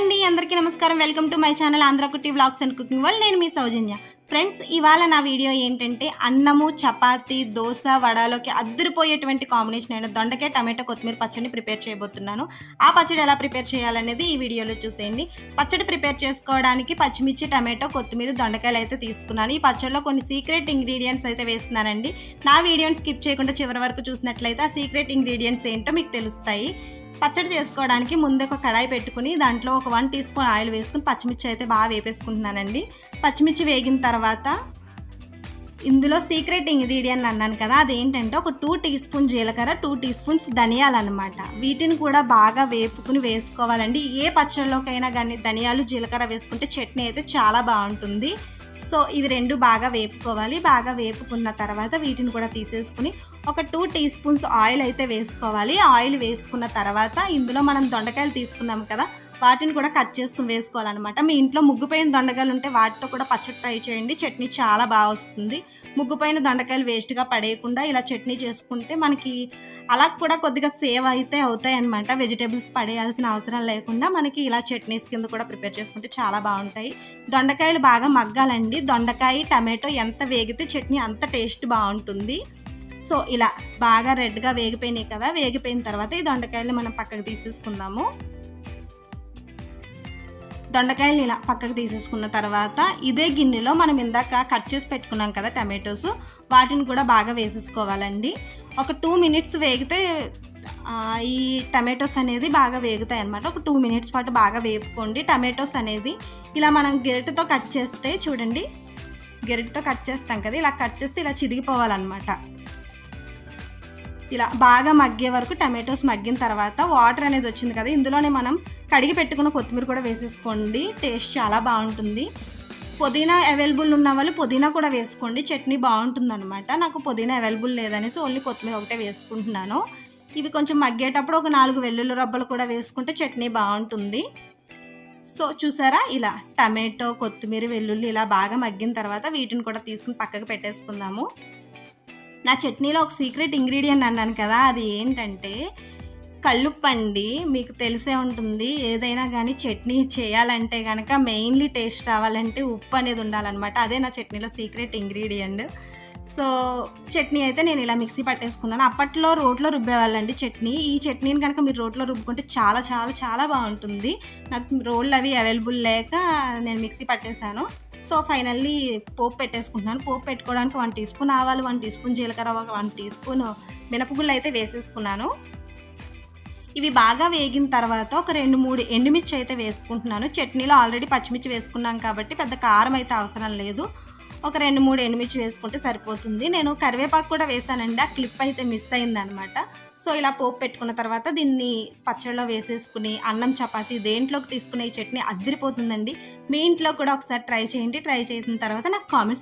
Hi అండి. అందరికీ నమస్కారం. Welcome to my channel Andhra Kutti vlogs and cooking వల్ల నేను మీ సౌజన్య. ఫ్రెండ్స్ ఇవాళ నా వీడియో ఏంటంటే అన్నము చపాతి దోశ వడాలోకి అద్దరిపోయేటువంటి కాంబినేషన్ అయిన దొండకాయ టమాటో కొత్తిమీర పచ్చడిని ప్రిపేర్ చేయబోతున్నాను. ఆ పచ్చడి ఎలా ప్రిపేర్ చేయాలనేది ఈ వీడియోలో చూసేయండి. పచ్చడి ప్రిపేర్ చేసుకోవడానికి పచ్చిమిర్చి టమాటో కొత్తిమీర దొండకాయలు అయితే తీసుకున్నాను. ఈ పచ్చడిలో కొన్ని సీక్రెట్ ఇంగ్రీడియంట్స్ అయితే వేస్తున్నానండి. నా వీడియోని స్కిప్ చేయకుండా చివరి వరకు చూసినట్లయితే ఆ సీక్రెట్ ఇంగ్రీడియంట్స్ ఏంటో మీకు తెలుస్తాయి. పచ్చడి చేసుకోవడానికి ముందు ఒక కడాయి పెట్టుకుని దాంట్లో ఒక వన్ టీ స్పూన్ ఆయిల్ వేసుకుని పచ్చిమిర్చి అయితే బాగా వేపేసుకుంటున్నానండి. పచ్చిమిర్చి వేగిన తర్వాత తర్వాత ఇందులో సీక్రెట్ ఇంగ్రీడియంట్ అన్నాను కదా అదేంటంటే ఒక టూ టీ స్పూన్ జీలకర్ర టూ టీ స్పూన్స్ ధనియాలు అనమాట వీటిని కూడా బాగా వేపుకుని వేసుకోవాలండి. ఏ పచ్చళ్ళలోకైనా కానీ ధనియాలు జీలకర్ర వేసుకుంటే చట్నీ అయితే చాలా బాగుంటుంది. సో ఇవి రెండు బాగా వేపుకోవాలి. బాగా వేపుకున్న తర్వాత వీటిని కూడా తీసేసుకుని ఒక టూ టీ స్పూన్స్ ఆయిల్ అయితే వేసుకోవాలి. ఆయిల్ వేసుకున్న తర్వాత ఇందులో మనం దొండకాయలు తీసుకున్నాం కదా వాటిని కూడా కట్ చేసుకుని వేసుకోవాలన్నమాట. మీ ఇంట్లో ముగ్గుపోయిన దొండకాయలు ఉంటే వాటితో కూడా పచ్చడి ట్రై చేయండి. చట్నీ చాలా బాగా వస్తుంది. ముగ్గుపోయిన దొండకాయలు వేస్ట్గా పడేయకుండా ఇలా చట్నీ చేసుకుంటే మనకి అలా కూడా కొద్దిగా సేవ్ అయితే అవుతాయి అనమాట వెజిటేబుల్స్ పడేయాల్సిన అవసరం లేకుండా మనకి ఇలా చట్నీస్ కింద కూడా ప్రిపేర్ చేసుకుంటే చాలా బాగుంటాయి. దొండకాయలు బాగా మగ్గాలండి. దొండకాయ టమాటో ఎంత వేగితే చట్నీ అంత టేస్ట్ బాగుంటుంది. సో ఇలా బాగా రెడ్గా వేగిపోయినాయి కదా వేగిపోయిన తర్వాత ఈ దొండకాయలు మనం పక్కకు తీసేసుకుందాము. దొండకాయలు ఇలా పక్కకు తీసేసుకున్న తర్వాత ఇదే గిన్నెలో మనం ఇందాక కట్ చేసి పెట్టుకున్నాం కదా టమాటోస్ వాటిని కూడా బాగా వేసేసుకోవాలండి. ఒక టూ మినిట్స్ వేగితే ఈ టమాటోస్ అనేది బాగా వేగుతాయి అనమాట ఒక టూ మినిట్స్ పాటు బాగా వేపుకోండి. టమాటోస్ అనేది ఇలా మనం గెరటితో కట్ చేస్తే చూడండి గెరటితో కట్ చేస్తాం కదా ఇలా కట్ చేస్తే ఇలా చిరిగిపోవాలన్నమాట. ఇలా బాగా మగ్గే వరకు టమాటోస్ మగ్గిన తర్వాత వాటర్ అనేది వచ్చింది కదా ఇందులోనే మనం కడిగి పెట్టుకున్న కొత్తిమీర కూడా వేసేసుకోండి. టేస్ట్ చాలా బాగుంటుంది. పుదీనా అవైలబుల్ ఉన్న వాళ్ళు పుదీనా కూడా వేసుకోండి. చట్నీ బాగుంటుంది అనమాట నాకు పుదీనా అవైలబుల్ లేదనేసి ఓన్లీ కొత్తిమీర ఒకటే వేసుకుంటున్నాను. ఇవి కొంచెం మగ్గేటప్పుడు ఒక నాలుగు వెల్లుల్లి రబ్బలు కూడా వేసుకుంటే చట్నీ బాగుంటుంది. సో చూసారా? ఇలా టమాటో కొత్తిమీర వెల్లుల్లి ఇలా బాగా మగ్గిన తర్వాత వీటిని కూడా తీసుకుని పక్కకు పెట్టేసుకుందాము. నా చట్నీలో ఒక సీక్రెట్ ఇంగ్రీడియంట్ అన్నాను కదా అది ఏంటంటే కల్లుప్పండి మీకు తెలిసే ఉంటుంది. ఏదైనా కానీ చట్నీ చేయాలంటే కనుక మెయిన్లీ టేస్ట్ రావాలంటే ఉప్పు అనేది ఉండాలన్నమాట. అదే నా చట్నీలో సీక్రెట్ ఇంగ్రీడియంట్ సో చట్నీ అయితే నేను ఇలా మిక్సీ పట్టేసుకున్నాను. అప్పట్లో రోట్లో రుబ్బేవాళ్ళండి చట్నీ. ఈ చట్నీని కనుక మీరు రోట్లో రుబ్బుకుంటే చాలా చాలా చాలా బాగుంటుంది. నాకు రోళ్ళు అవి అవైలబుల్ లేక నేను మిక్సీ పట్టేశాను. సో ఫైనల్లీ పోపు పెట్టేసుకుంటున్నాను. పోపు పెట్టుకోవడానికి వన్ టీ స్పూన్ ఆవాలు వన్ టీ స్పూన్ జీలకర్ర ఒక వన్ టీ స్పూన్ మినపగుళ్ళు అయితే వేసేసుకున్నాను. ఇవి బాగా వేగిన తర్వాత ఒక రెండు మూడు ఎండుమిర్చి అయితే వేసుకుంటున్నాను. చట్నీలో ఆల్రెడీ పచ్చిమిర్చి వేసుకున్నాం కాబట్టి పెద్ద కారం అయితే అవసరం లేదు. ఒక రెండు మూడు ఎండుమిర్చి వేసుకుంటే సరిపోతుంది. నేను కరివేపాకు కూడా వేసానండి. ఆ క్లిప్ అయితే మిస్ అయిందనమాట. సో ఇలా పోపు పెట్టుకున్న తర్వాత దీన్ని పచ్చడిలో వేసేసుకుని అన్నం చపాతి దేంట్లోకి తీసుకునే చట్నీ అద్దరిపోతుందండి. మీ ఇంట్లో కూడా ఒకసారి ట్రై చేయండి. ట్రై చేసిన తర్వాత నాకు కామెంట్స్